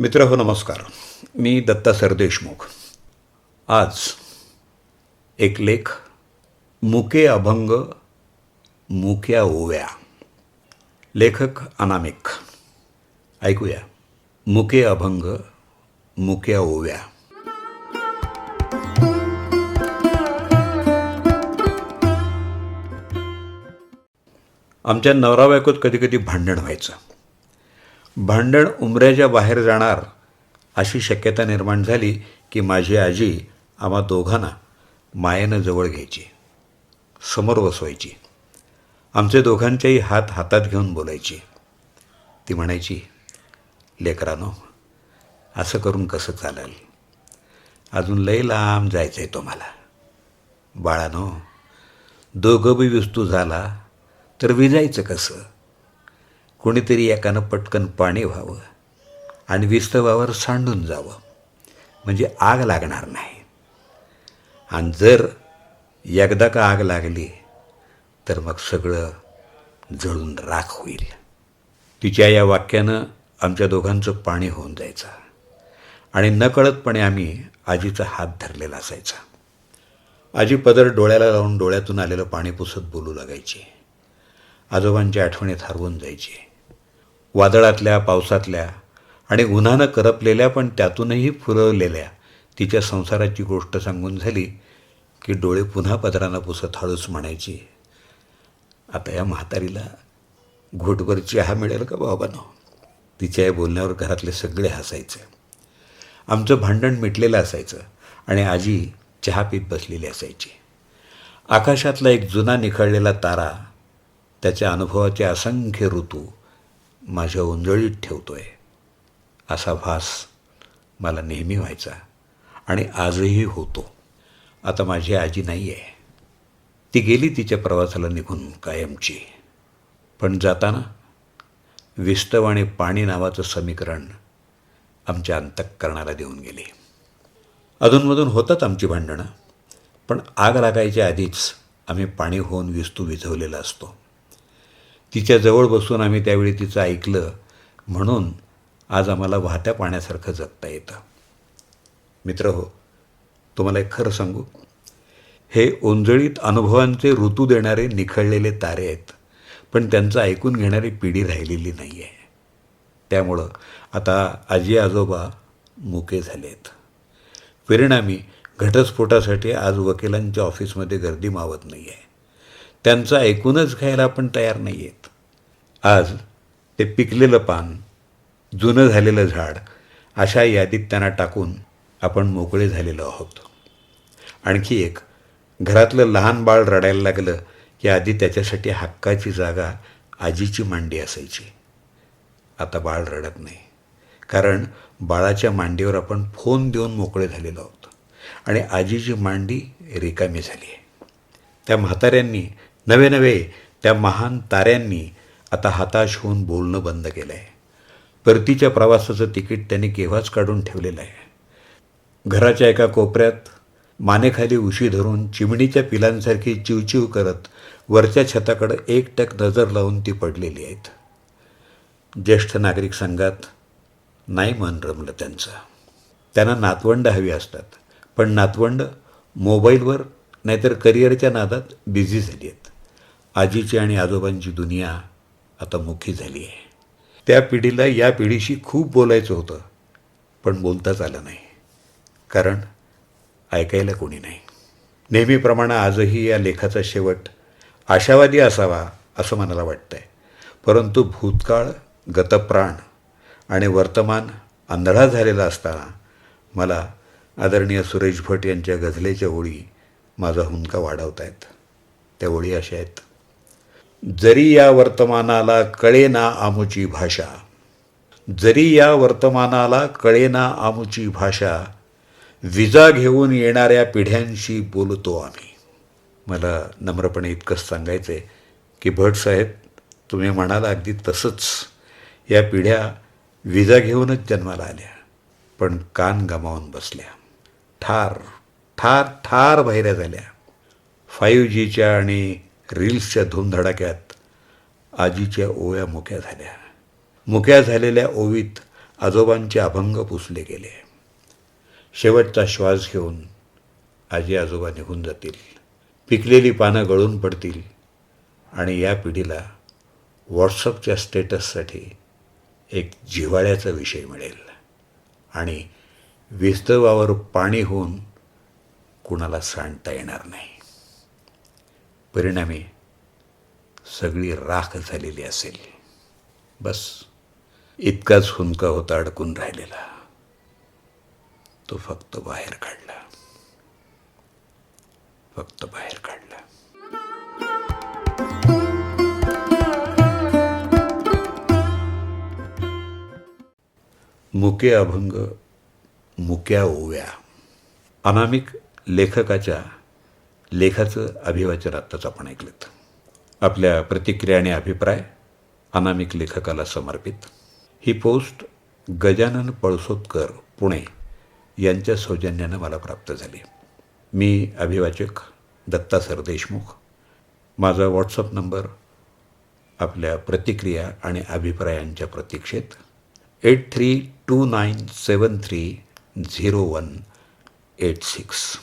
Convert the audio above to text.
मित्र हो नमस्कार. मी दत्ता सरदेशमुख आज एक लेख मुके अभंग मुक्या ओव्या. लेखक अनामिक. ऐकूया. मुके अभंग मुक्या ओव्या. आमच्या नवरा बायकोत कधी कधी भांडण व्हायचं. भांडण उमऱ्याच्या बाहेर जाणार अशी शक्यता निर्माण झाली की माझी आजी आम्हा दोघांना मायेनं जवळ घ्यायची समोर बसवायची. आमचे दोघांचेही हात हातात घेऊन बोलायची. ती म्हणायची लेकरानो असं करून कसं चालेल? अजून लई लांब जायचं आहे तुम्हाला. बाळानो दोघं बी विस्तू झाला तर विजायचं कसं? कोणीतरी एकानं पटकन पाणी व्हावं आणि विस्तवावर सांडून जावं. म्हणजे आग लागणार नाही. आणि जर एकदा का आग लागली तर मग सगळं जळून राख होईल. तिच्या या वाक्यानं आमच्या दोघांचं पाणी होऊन जायचं. आणि नकळतपणे आम्ही आजीचा हात धरलेला असायचा. आजी पदर डोळ्याला लावून डोळ्यातून आलेलं पाणी पुसत बोलू लागायची. आजोबांच्या आठवणीत हरवून जायची. वादळातल्या पावसातल्या आणि उन्हानं करपलेल्या पण त्यातूनही फुलवलेल्या तिच्या संसाराची गोष्ट सांगून झाली की डोळे पुन्हा पदरानं पुसत हळूच म्हणायची आता या म्हातारीला घोटभर चहा मिळेल का बाबानो? तिच्या या बोलण्यावर घरातले सगळे हसायचे. आमचं भांडण मिटलेलं असायचं आणि आजी चहा पीत बसलेली असायची. आकाशातला एक जुना निखळलेला तारा त्याच्या अनुभवाचे असंख्य ऋतू माझ्या उंजळीत ठेवतोय. असा भास मला नेहमी व्हायचा आणि आजही होतो. आता माझी आजी नाही आहे ती गेली तिच्या प्रवासाला निघून कायमची. पण जाताना विस्तव आणि पाणी नावाचं समीकरण आमच्या अंतःकरणाला देऊन गेले. अधूनमधून होतात आमची भांडणं पण आग लागायच्या आधीच आम्ही पाणी होऊन विस्तू विझवलेला असतो. तिच्या जवळ बसून आम्ही त्यावेळी तिचं ऐकलं. म्हणून आज आम्हाला वाहत्या पाण्यासारखं जगता येतं. मित्र हो तुम्हाला एक खरं सांगू? हे ओंजळीत अनुभवांचे ऋतू देणारे निखळलेले तारे आहेत. पण त्यांचं ऐकून घेणारी पिढी राहिलेली नाही आहे त्यामुळं आता आजी आजोबा मुके झाले आहेत परिणामी घटस्फोटासाठी आज वकिलांच्या ऑफिसमध्ये गर्दी मावत नाही आहे त्यांचं ऐकूनच घ्यायला आपण तयार नाही आहेत आज ते पिकलेलं पान जुनं झालेलं झाड अशा यादीत त्यांना टाकून आपण मोकळे झालेलो आहोत. आणखी एक घरातलं लहान बाळ रडायला लागलं की आधी त्याच्यासाठी हक्काची जागा आजीची मांडी असायची. आता बाळ रडत नाही. कारण बाळाच्या मांडीवर आपण फोन देऊन मोकळे झालेलो आहोत. आणि आजीची मांडी रिकामी झाली आहे. त्या म्हाताऱ्यांनी नवे नवे त्या महान ताऱ्यांनी आता हताश होऊन बोलणं बंद केलं आहे परतीच्या प्रवासाचं तिकीट त्यांनी केव्हाच काढून ठेवलेलं आहे? घराच्या एका कोपऱ्यात मानेखाली उशी धरून चिमणीच्या पिलांसारखी चिवचिव करत वरच्या छताकडं एकटक नजर लावून ती पडलेली आहेत. ज्येष्ठ नागरिक संघात नाही मन रमलं त्यांचं. त्यांना नातवंड हवी असतात पण नातवंड मोबाईलवर नाहीतर करिअरच्या नादात बिझी झाली आहेत. आजीची आणि आजोबांची दुनिया आता मुखी झाली आहे. त्या पिढीला या पिढीशी खूप बोलायचं होतं पण बोलताच आलं नाही. कारण ऐकायला कोणी नाही. नेहमीप्रमाणे आजही या लेखाचा शेवट आशावादी असावा असं मला वाटतं आहे परंतु भूतकाळ गतप्राण आणि वर्तमान आंधळा झालेला असताना मला आदरणीय सुरेश भट यांच्या गझलेच्या ओळी माझा हुंदका वाढवत आहेत त्या ओळी अशा आहेत. जरी या वर्तमानाला कळेना आमुची भाषा जरी या वर्तमानाला कळेना आमुची भाषा विजा घेऊन येणाऱ्या पिढ्यांशी बोलतो आम्ही. मला नम्रपणे इतकंच सांगायचं आहे की भट साहेब तुम्ही म्हणाला अगदी तसंच. या पिढ्या विजा घेऊनच जन्माला आल्या पण कान गमावून बसल्या. ठार. ठार ठार बहिऱ्या झाल्या. फाईव्ह जीच्या आणि रील्सच्या धुमधडाक्यात आजीच्या ओव्या मुक्या झाल्या. मुक्या झालेल्या ओवीत आजोबांचे अभंग पुसले गेले. शेवटचा श्वास घेऊन आजी आजोबा निघून जातील. पिकलेली पानं गळून पडतील आणि या पिढीला व्हॉट्सअपच्या स्टेटससाठी एक जिव्हाळ्याचा विषय मिळेल. आणि विस्तवावर पाणी होऊन कुणाला सांडता येणार नाही. परिणामी सगळी राख झालेली असेल. बस इतकाच हुंका होता अडकून राहिलेला. तो फक्त बाहेर काढला. फक्त बाहेर काढला. मुके अभंग मुक्या ओव्या. अनामिक लेखकाच्या लेखाचं अभिवाचन आत्ताच आपण ऐकलं आपल्या प्रतिक्रिया आणि अभिप्राय अनामिक लेखकाला समर्पित. ही पोस्ट गजानन पळसोतकर पुणे यांच्या सौजन्यानं मला प्राप्त झाली. मी अभिवाचक दत्ता सरदेशमुख माझा व्हॉट्सअप नंबर आपल्या प्रतिक्रिया आणि अभिप्रायांच्या प्रतीक्षेत eight three two nine seven three zero one eight six.